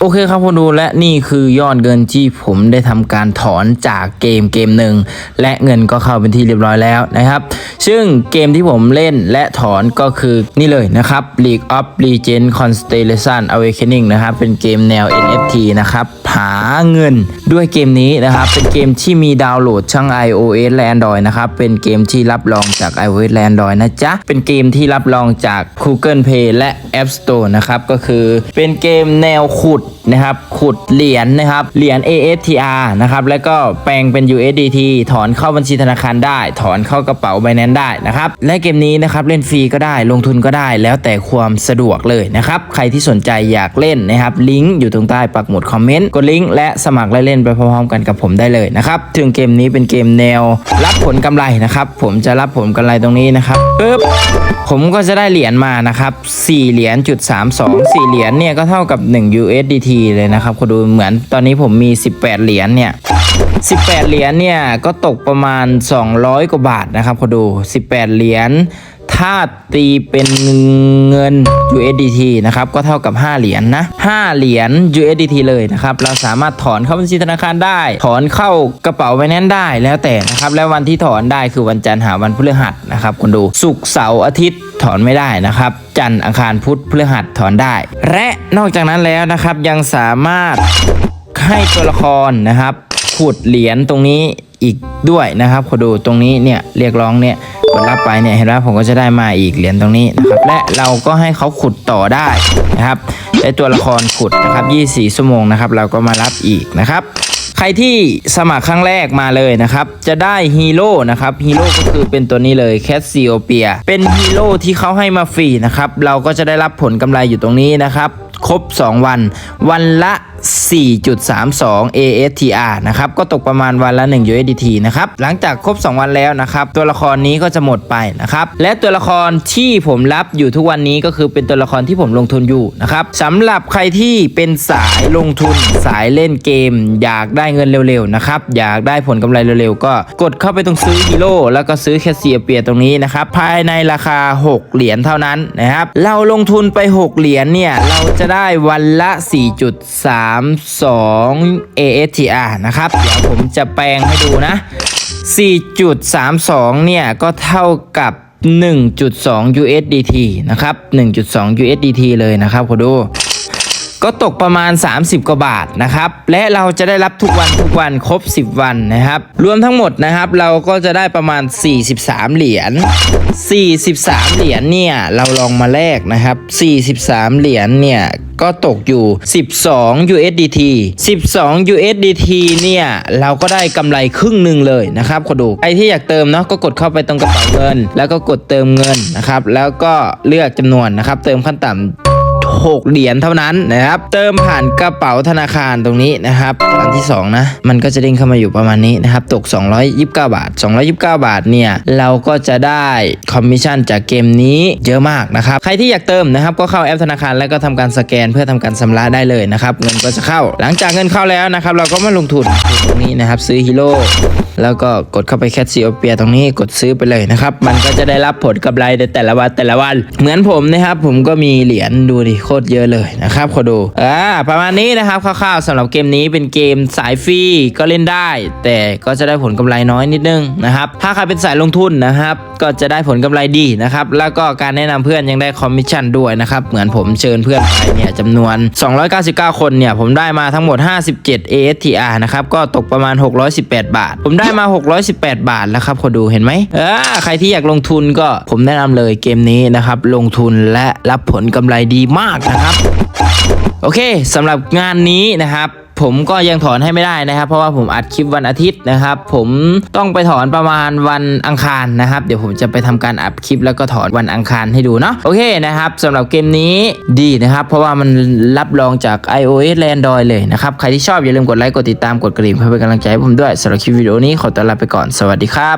โอเคครับคุณดูและนี่คือยอดเงินที่ผมได้ทำการถอนจากเกมเกมหนึ่งและเงินก็เข้าเป็นที่เรียบร้อยแล้วนะครับ ซึ่งเกมที่ผมเล่นและถอนก็คือนี่เลยนะครับ League of Legends Constellation Awakening นะครับ เป็นเกมแนว NFT นะครับ หาเงินด้วยเกมนี้นะครับ เป็นเกมที่มีดาวน์โหลดทั้ง iOS และ Android นะครับ เป็นเกมที่รับรองจาก iOS และ Android นะจ๊ะ เป็นเกมที่รับรองจาก Google Play และ App Store นะครับ ก็คือเป็นเกมแนวขุดนะครับ ขุดเหรียญนะครับ เหรียญ ASTR นะครับ แล้วก็แปลงเป็น USDT ถอนเข้าบัญชีธนาคารได้ ถอนเข้ากระเป๋า Binance ได้นะครับ และเกมนี้นะครับเล่นฟรีก็ได้ ลงทุนก็ได้ แล้วแต่ความสะดวกเลยนะครับ ใครที่สนใจอยากเล่นนะครับ ลิงก์อยู่ตรงใต้ปักหมุดคอมเมนต์ กดลิงก์และสมัครและเล่นไปพร้อมๆกันกับผมได้เลยนะครับถึงเกมนี้เป็นเกมแนว รับผลกำไรนะครับผมจะรับผลกำไรตรงนี้นะครับปึ๊บผมก็จะได้เหรียญมานะครับ4เหรียญจุด32 4เหรียญเนี่ยก็เท่ากับ 1 USDT เลยนะครับคุณดูเหมือนตอนนี้ผมมี 18 เหรียญเนี่ย18 เหรียญเนี่ยก็ตกประมาณ 200 กว่าบาทนะครับคุณดู 18 เหรียญ ถ้าตีเป็นเงิน USDT นะครับก็เท่ากับ 5 เหรียญนะ 5 เหรียญ USDT เลยนะครับ เราสามารถถอนเข้าบัญชีธนาคารได้ ถอนเข้ากระเป๋าไปนั้นได้แล้วแต่นะครับ แล้ววันที่ถอนได้คือวันจันทร์หาวันพฤหัสนะครับคุณดูศุกร์เสาร์อาทิตย์ถอนไม่ได้นะครับ จันทร์อังคารพุธพฤหัสถอนได้ และนอกจากนั้นแล้วนะครับยังสามารถให้ตัวละครนะครับ ขุดเหรียญตรงนี้อีกด้วยนะครับขอดูตรงนี้เนี่ยเรียกร้องเนี่ยกดรับไปเนี่ยเห็นไหมผมก็จะได้มาอีกเหรียญตรงนี้นะครับและเราก็ให้เขาขุดต่อได้นะครับได้ตัวละครขุดนะครับ24ชั่วโมงนะครับเราก็มารับอีกนะครับใครที่สมัครครั้งแรกมาเลยนะครับ จะได้ฮีโร่นะครับฮีโร่ก็คือเป็นตัวนี้เลยแคสซิโอเปียเป็นฮีโร่ที่เขาให้มาฟรีนะครับ เราก็จะได้รับผลกำไรอยู่ตรงนี้นะครับ ครบ 2 วัน วันละ 4.32 ASTR นะครับ ก็ตกประมาณวันละ 1 USDT นะครับ หลังจากครบ 2 วันแล้วนะครับ ตัวละครนี้ก็จะหมดไปนะครับ และตัวละครที่ผมรับอยู่ทุกวันนี้ก็คือเป็นตัวละครที่ผมลงทุนอยู่นะครับสำหรับใครที่เป็นสายลงทุนสายเล่นเกม อยากได้เงินเร็วๆนะครับ อยากได้ผลกำไรเร็วๆ ก็กดเข้าไปตรงซื้อฮีโร่แล้วก็ซื้อแคสเซียเปียตรงนี้นะครับ ภายในราคา 6 เหรียญเท่านั้นนะครับ เราลงทุนไป 6 เหรียญเนี่ย เราจะได้วันละ 4.3 4.32 ASTR นะครับ เดี๋ยวผมจะแปลงให้ดูนะ 4.32 เนี่ย ก็เท่ากับ 1.2 USDT นะครับ 1.2 USDT เลยนะครับขอดู ก็ตกประมาณ 30 กว่าบาทนะครับ และเราจะได้รับทุกวันทุกวันครบ 10 วันนะครับ รวมทั้งหมดนะครับเราก็จะได้ประมาณ 43 เหรียญ 43 เหรียญเนี่ยเราลองมาแลกนะครับ 43 เหรียญเนี่ยก็ตกอยู่ 12 USDT 12 USDT เนี่ยเราก็ได้กำไรครึ่งหนึ่งเลยนะครับขอดูใครที่อยากเติมเนาะก็กดเข้าไปตรงกระเป๋าเงิน แล้วก็กดเติมเงินนะครับแล้วก็เลือกจำนวนนะครับเติมขั้นต่ำ 6 เหรียญเท่านั้นนะครับ เติมผ่านกระเป๋าธนาคารตรงนี้นะครับอันที่2นะ มันก็จะเด้งเข้ามาอยู่ประมาณนี้นะครับ ตก 229 บาท 229 บาทเนี่ย เราก็จะได้คอมมิชชั่นจากเกมนี้เยอะมากนะครับ ใครที่อยากเติมนะครับ ก็เข้าแอปธนาคารแล้วก็ทำการสแกนเพื่อทำการชำระได้เลยนะครับ เงินก็จะเข้า หลังจากเงินเข้าแล้วนะครับ เราก็มาลงทุนตรงนี้นะครับ ซื้อฮีโร่ แล้วก็กดเข้าไปแคสซิโอเปียตรงนี้กดซื้อไปเลยนะครับ มันก็จะได้รับผลกำไรในแต่ละวันแต่ละวัน เหมือนผมนะครับผมก็มีเหรียญดูดิโคตรเยอะเลยนะครับขอดูอ่าประมาณนี้นะครับคร่าวๆสำหรับเกมนี้เป็นเกมสายฟรีก็เล่นได้ แต่ก็จะได้ผลกำไรน้อยนิดนึงนะครับถ้าใครเป็นสายลงทุนนะครับก็จะได้ผลกำไรดีนะครับแล้วก็การแนะนำเพื่อนยังได้คอมมิชชั่นด้วยนะครับเหมือนผมเชิญเพื่อนไปเนี่ยจำนวน 299 คนเนี่ยผมได้มาทั้งหมด 57 ASTR นะครับก็ตกประมาณ 618 บาท ผมได้ได้มา 618 บาทแล้วครับคนดูเห็นไหมเออใครที่อยากลงทุนก็ผมแนะนำเลยเกมนี้นะครับลงทุนและรับผลกำไรดีมากนะครับ โอเคสำหรับงานนี้นะครับ ผมก็ยังถอนให้ไม่ได้นะครับ เพราะว่าผมอัดคลิปวันอาทิตย์นะครับ ผมต้องไปถอนประมาณวันอังคารนะครับ เดี๋ยวผมจะไปทำการอัดคลิปแล้วก็ถอนวันอังคารให้ดูเนาะโอเคนะครับสำหรับเกมนี้ดีนะครับ เพราะว่ามันรับรองจาก iOS และ Android เลยนะครับ ใครที่ชอบอย่าลืมกดไลค์กดติดตามกดกระดิ่งเพื่อเป็นกำลังใจให้ผมด้วยสำหรับคลิปวิดีโอนี้ขอตัวลาไปก่อนสวัสดีครับ